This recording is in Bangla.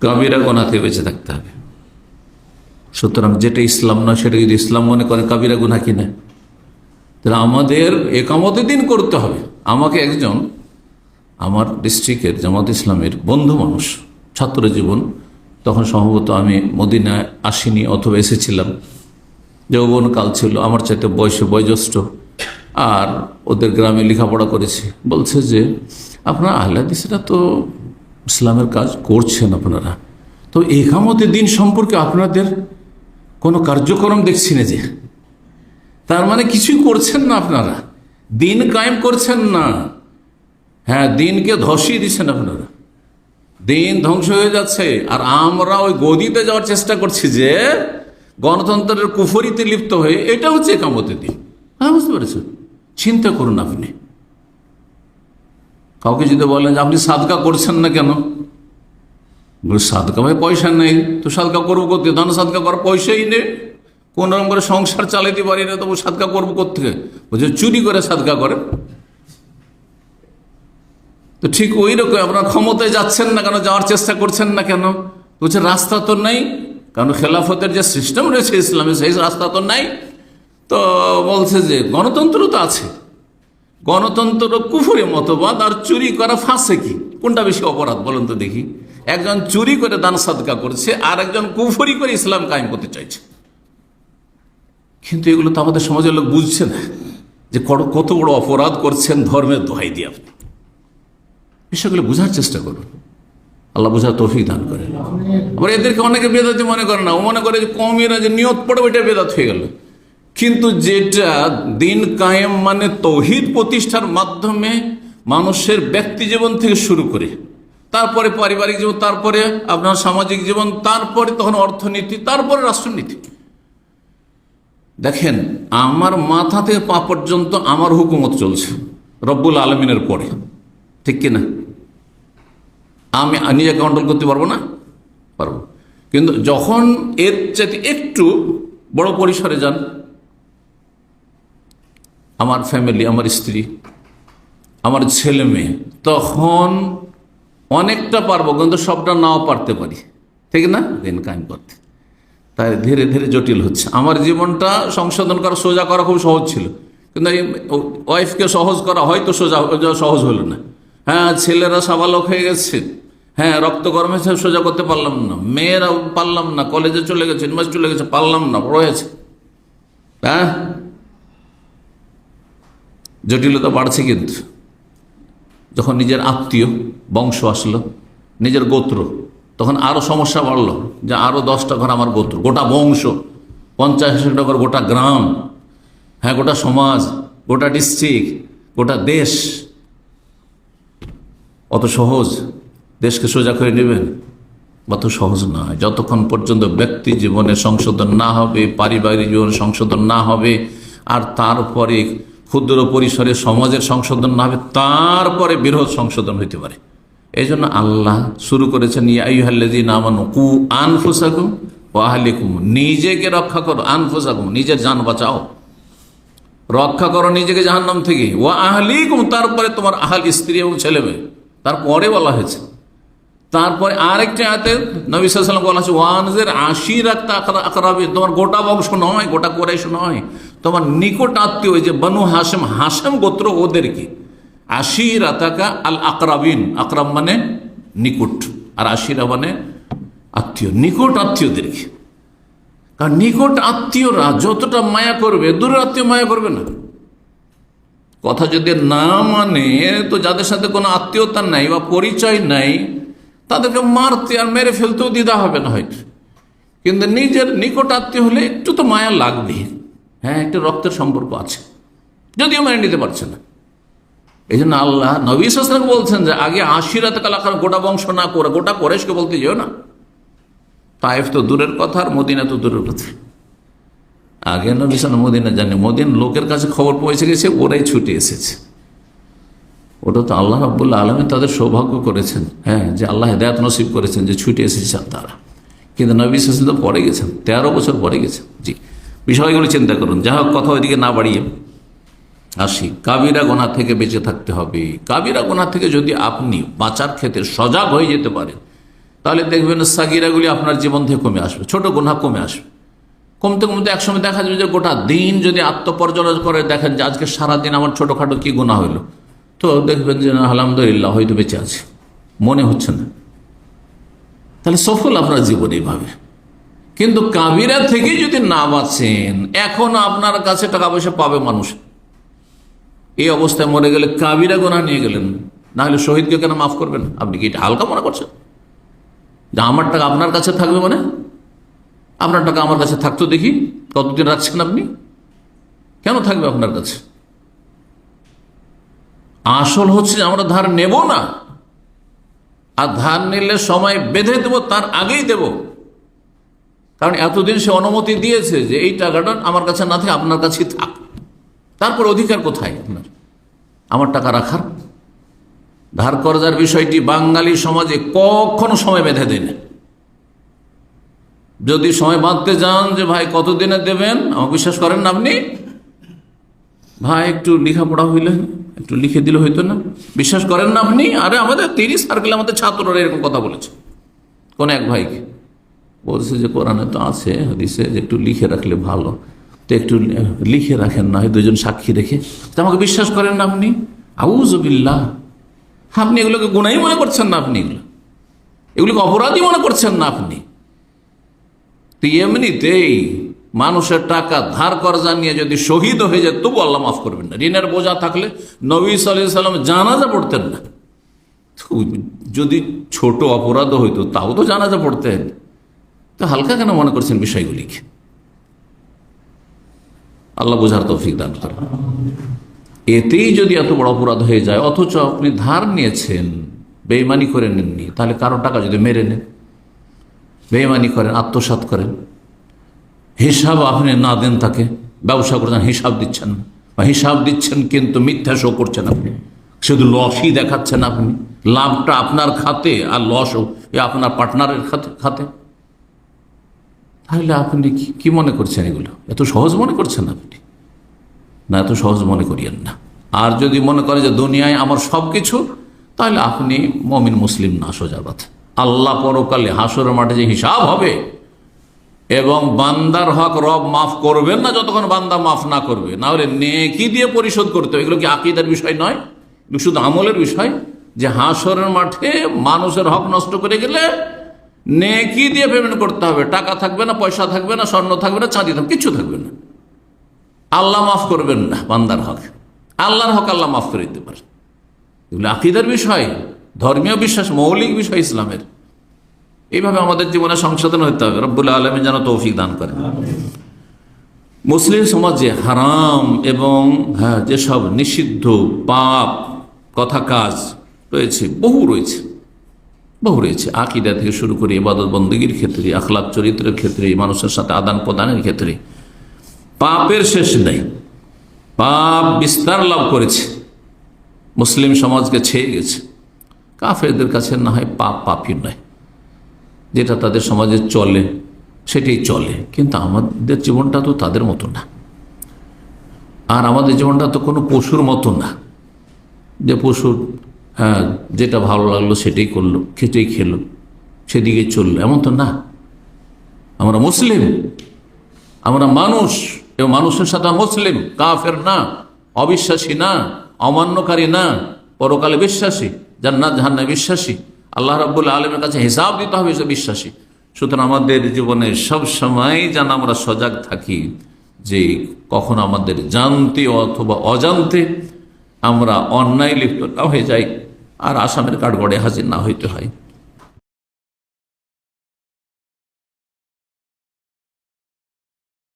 কাবিরা গোনা থেকে বেঁচে থাকতে হবে। সুতরাং যেটা ইসলাম নয়, সেটা যদি ইসলাম মনে করে, কাবিরা গুনা কিনা? তাহলে আমাদের একামতে দিন করতে হবে। আমাকে একজন আমার ডিস্ট্রিক্টের জামাত ইসলামের বন্ধু মানুষ, ছাত্র জীবন, তখন সম্ভবত আমি মদিনায় আসিনি অথবা এসেছিলাম। যৌবনকাল ছিল, আমার চাইতে বয়সে বয়োজ্যেষ্ঠ। আর ওদের গ্রামে লেখাপড়া করেছি। বলছে যে, আপনারা আহ্লাদিসরা তো ইসলামের কাজ করছেন আপনারা। তো একামতের দিন সম্পর্কে আপনাদের কোনো কার্যক্রম দেখছি না যে। তার মানে কিছুই করছেন না আপনারা। দিন কায়েম করছেন না। হ্যাঁ দিনকে ধসিয়ে দিচ্ছেন আপনারা। দিন ধ্বংস হয়ে যাচ্ছে। আর আমরা ওই গদিতে যাওয়ার চেষ্টা করছি যে গণতন্ত্রের কুফরিতে লিপ্ত হয়ে, এটা হচ্ছে একামতের দিন। হ্যাঁ বুঝতে পেরেছেন? চিন্তা করুন আপনি। কাউকে যদি বলেন যে, আপনি সাদকা করছেন না কেন? সাদকা ভাই পয়সা নেই। তো সাদকা করব করতে ধন সাদকা করার পয়সাই নেই। কোন রকম করে সংসার চালাতে পারি না, তবু সাদকা করব কোথেকে? বলছে, চুরি করে সাদকা করে। তো ঠিক ওই রকম, আপনার ক্ষমতায় যাচ্ছেন না কেন? যাওয়ার চেষ্টা করছেন না কেন? বলছে, রাস্তা তো নেই। কারণ খেলাফতের যে সিস্টেম রয়েছে ইসলামে, সেই রাস্তা তো নাই। তো বলছে যে, গণতন্ত্র তো আছে। গণতন্ত্র কুফুরি মতবাদ আর চুরি করা ফাঁসে কি? কোনটা বেশি অপরাধ বলুন তো দেখি। একজন চুরি করে দান সাদকা করছে আর একজন কুফরি করে ইসলাম কায়েম করতে চাইছে। কিন্তু এগুলো তো আমাদের সমাজের লোক বুঝছে না যে কত- বড় অপরাধ করছেন ধর্মের দোহাই দিয়ে আপনি। বিষয়গুলো বোঝার চেষ্টা করুন। আল্লাহ বোঝার তৌফিক দান করে আবার এদেরকে অনেকে বেদাতি মনে করে না। ও মনে করে যে কমিরা যে নিয়ত পড়ে ওইটা বেদাত হয়ে গেল। কিন্তু যেটা দিন কায়েম মানে তৌহিদ প্রতিষ্ঠার মাধ্যমে মানুষের ব্যক্তি জীবন থেকে শুরু করে। তারপরে পারিবারিক জীবন, তারপরে আপনার সামাজিক জীবন, তারপরে তখন অর্থনীতি, তারপরে রাষ্ট্রনীতি। দেখেন, আমার মাথা থেকে পা পর্যন্ত আমার হুকুমত চলছে রব্বুল আলমিনের পরে। ঠিক কিনা? আমি নিজেকে কন্ট্রোল করতে পারব না? পারব। কিন্তু যখন এর চাইতে একটু বড় পরিসরে যান আমার ফ্যামিলি আমার স্ত্রী, আমার ছেলে মেয়ে, তখন অনেকটা পারব, কিন্তু সবটা নাও পারতে পারি। ঠিক না? দিন কায়েম করতে। তাই ধীরে ধীরে জটিল হচ্ছে। আমার জীবনটা সংশোধন করা, সোজা করা খুব সহজ ছিল। কিন্তু এই ওয়াইফকে সহজ করা হয়তো সোজা সহজ হলো না। হ্যাঁ ছেলেরা সাবালক হয়ে গেছে। হ্যাঁ রক্ত গরমে সোজা করতে পারলাম না। মেয়েরা পারলাম না। কলেজে চলে গেছে ইউনিভার্সিটি চলে গেছে, পারলাম না, রয়েছে। হ্যাঁ? জটিলতা বাড়ছে কিন্তু। যখন নিজের আত্মীয়, বংশ আসলো, নিজের গোত্র, তখন আরও সমস্যা বাড়লো যে আরও দশটা ঘর আমার গোত্র, গোটা বংশ, পঞ্চাশ ঘর, গোটা গ্রাম হ্যাঁ গোটা সমাজ, গোটা ডিস্ট্রিক্ট, গোটা দেশ। অত সহজ, দেশকে সোজা করে নেবেন? অত সহজ নয়। যতক্ষণ পর্যন্ত ব্যক্তি জীবনে সংশোধন না হবে, পারিবারিক জীবনে সংশোধন না হবে, আর তারপরে ক্ষুদ্র পরিসরে সমাজের সংশোধন না হবে, তারপরে বৃহৎ সংশোধন হইতে পারে। এই জন্য আল্লাহ শুরু করেছেন নিজেকে রক্ষা করো, আনফুসাকুম, নিজের যান বাঁচাও। রক্ষা করো নিজেকে জাহান্নাম থেকে। ও আহলিকুম তারপরে তোমার আহাল স্ত্রী এবং ছেলে মেয়ে তারপরে বলা হয়েছে। তারপরে আরেকটি আয়াতে নবী সাল্লাম বলা হচ্ছে ওয়ানজের আশি রাখতে আকরাবে তোমার গোটা বংশ নয়, গোটা কোরাইশ নয়। তোমার নিকট আত্মীয় যে বনু হাসেম হাসেম গোত্র ওদেরকে আশি রাতাকা আল আকরাবিন আকরাম মানে নিকট। আর আশিরা মানে আত্মীয়। নিকট আত্মীয়দেরকে কারণ নিকট আত্মীয়রা যতটা মায়া করবে, দূরের আত্মীয় মায়া করবে না। কথা যদি না মানে তো যাদের সাথে কোনো আত্মীয়তা নাই বা পরিচয় নাই তাদেরকে মারতে আর মেরে ফেলতেও দ্বিধা হবে না হয়তো। কিন্তু নিজের নিকট আত্মীয় হলে একটু তো মায়া লাগবে। হ্যাঁ একটা রক্তের সম্পর্ক আছে। যদিও মেনে নিতে পারছে না। এই জন্য আল্লাহ নবী সাসলাম বলছেন যে, আগে আশিরাতে কালাকার গোটা বংশ না করে, গোটা কোরেশকে বলতে যেও না। তাইফ তো দূরের কথা আর মদিনা তো দূরের কথা। আগে নবী মদিনা জানি মদিন লোকের কাছে খবর পৌঁছে গেছে, ওরাই ছুটে এসেছে। ওটা তো আল্লাহ রাবুল্লাহ আলমী তাদের সৌভাগ্য করেছেন। হ্যাঁ যে আল্লাহ হেদায়ত নসিব করেছেন যে ছুটে এসেছেন তারা। কিন্তু নবী সাল তো পরে গেছেন, তেরো বছর পরে গেছেন। জি, বিষয়গুলো চিন্তা করুন। যা হোক, কথা ওইদিকে না বাড়িয়ে আসি। কাবিরা গোনা থেকে বেঁচে থাকতে হবে। কাবিরা গোনা থেকে যদি আপনি বাঁচার ক্ষেত্রে সজাগ হয়ে যেতে পারেন, তাহলে দেখবেন সাগিরাগুলি আপনার জীবন থেকে কমে আসবে, ছোট গোনা কমে আসবে। কমতে কমতে একসময় দেখা যাবে যে গোটা দিন যদি আত্মপর্যালোচনা করে, দেখেন যে আজকে সারাদিন আমার ছোটোখাটো কি গোনা হইল। তো দেখবেন যে না, আলহামদুলিল্লাহ হয়তো বেঁচে আছে। মনে হচ্ছে না। তাহলে সফল আপনার জীবন এইভাবে। কিন্তু কাবিরা থেকে যদি না বাঁচেন এখন আপনার কাছে টাকা পয়সা পাবে মানুষ। এই অবস্থায় মরে গেলে কাবিরা গোনা নিয়ে গেলেন। না হলে শহীদকে কেন মাফ করবেন? আপনি কি এটা হালকা মনে করছেন? যে আমার টাকা আপনার কাছে থাকবে মানে? আপনার টাকা আমার কাছে থাকতো দেখি? কতদিন রাখছেন আপনি? কেন থাকবে আপনার কাছে? আসল হচ্ছে আমরা ধার নেব না। আর ধার নিলে সময় বেঁধে দেব, তার আগেই দেব। কারণ এতদিন সে অনুমতি দিয়েছে যে এই টাকাটা আমার কাছে না থাকে, আপনার কাছেই থাক। তারপর অধিকার কোথায় আপনার? আমার টাকা রাখার? ধার কর্জার বিষয়টি বাঙালি সমাজে কখনো সময় বেঁধে দেয় না। যদি সময় বাঁধতে যান যে ভাই কতদিনে দেবেন, আমাকে বিশ্বাস করেন না আপনি? ভাই, একটু লেখাপড়া হইলে একটু লিখে দিলে হইতো না। বিশ্বাস করেন না আপনি? আরে আমাদের তিরিশ সার্কেলে আমাদের ছাত্ররা এরকম কথা বলেছে। কোন এক ভাইকে। বলছে যে কোরআনে তো আছে, হাদিসে যে একটু লিখে রাখলে ভালো। তো একটু লিখে রাখেন না, হয় দুজন সাক্ষী রেখে। তো আমাকে বিশ্বাস করেন না আপনি? আউজবিল্লাহ আপনি এগুলোকে গুণাই মনে করছেন না আপনি এগুলো? এগুলোকে অপরাধী মনে করছেন না আপনি? তো এমনিতেই মানুষের টাকা ধার করজা নিয়ে যদি শহীদ হয়ে যায়, তবু আল্লাহ মাফ করবেন না। ঋণের বোঝা থাকলে নবী সাল্লাম জানাজা পড়তেন না। যদি ছোট অপরাধ হইতো, তাও তো জানাজা পড়তেন। তো হালকা কেন মনে করছেন বিষয়গুলিকে? আল্লাহ বোঝার তৌফিক দান এতেই যদি এত বড় অপরাধ হয়ে যায়, অথচ আপনি ধার নিয়েছেন বেইমানি করে নেননি, তাহলে কারও টাকা যদি মেরে নেন বেইমানি করেন আত্মসাত করেন হিসাব আপনি না দেন তাকে, ব্যবসা করছেন, হিসাব দিচ্ছেন না। বা হিসাব দিচ্ছেন কিন্তু মিথ্যা শো করছেন আপনি। শুধু লসই দেখাচ্ছেন আপনি। লাভটা আপনার খাতে আর লসও আপনার পার্টনারের খাতে খাতে। তাহলে আপনি কি মনে করছেন এগুলো? এত সহজ মনে করছেন আপনি? না, এত সহজ মনে করিয়েন না। আর যদি মনে করে যে দুনিয়ায় আমার সব কিছু তাহলে আপনি মমিন মুসলিম না সোজা কথা আল্লাহ পরকালে হাসরের মাঠে যে হিসাব হবে এবং বান্দার হক রব মাফ করবেন না যতক্ষণ বান্দা মাফ না করবে। না হলে নেকি দিয়ে পরিশোধ করতে হবে। এগুলো কি আকিদার বিষয় নয়? শুধু আমলের বিষয়? যে হাসরের মাঠে মানুষের হক নষ্ট করে গেলে নেকি দিয়ে পেমেন্ট করতে হবে। টাকা থাকবে না, পয়সা থাকবে না, স্বর্ণ থাকবে না, চাঁদি থাকবে, কিছু থাকবে না। আল্লাহ মাফ করবেন না বান্দার হক। আল্লাহর হক আল্লাহ মাফ করে দিতে পারে। এগুলো আকিদার বিষয়, ধর্মীয় বিশ্বাস, মৌলিক বিষয় ইসলামের। এইভাবে আমাদের জীবনে সংশোধন হতে হবে। রব্বুল আলমী যেন তৌফিক দান করে মুসলিম সমাজে হারাম এবং হ্যাঁ যেসব নিষিদ্ধ পাপ কথা কাজ রয়েছে বহু রয়েছে বহু রয়েছে। আকিদা থেকে শুরু করে ইবাদত বন্দীগীর ক্ষেত্রে আখলাপ চরিত্রের ক্ষেত্রে মানুষের সাথে আদান প্রদানের ক্ষেত্রে পাপের শেষ নেই। পাপ বিস্তার লাভ করেছে। মুসলিম সমাজকে ছেয়ে গেছে। কাফেরদের কাছে না হয় পাপ পাপই নয়। যেটা তাদের সমাজে চলে, সেটাই চলে। কিন্তু আমাদের জীবনটা তো তাদের মতো না। আর আমাদের জীবনটা তো কোনো পশুর মতো না। যে পশুর হ্যাঁ যেটা ভালো লাগল সেটাই করল, খেটেই খেলো, সেদিকে চলল। এমন তো না। আমরা মুসলিম। আমরা মানুষ। এবং মানুষের সাথে মুসলিম। কাফের না, অবিশ্বাসী না, অমান্যকারী না, পরকালে বিশ্বাসী, জান্নাত জাহান্না বিশ্বাসী। আল্লাহ রাবুল আলমের কাছে হিসাব দিতে হবে সে বিশ্বাসী। সুতরাং আমাদের জীবনে সব সময় যেন আমরা সজাগ থাকি যে কখন আমাদের জানতে অথবা অজান্তে আমরা অন্যায় লিপ্ত না হয়ে যাই, আর আসামের কাঠগড়ে হাজির না হইতে হয়।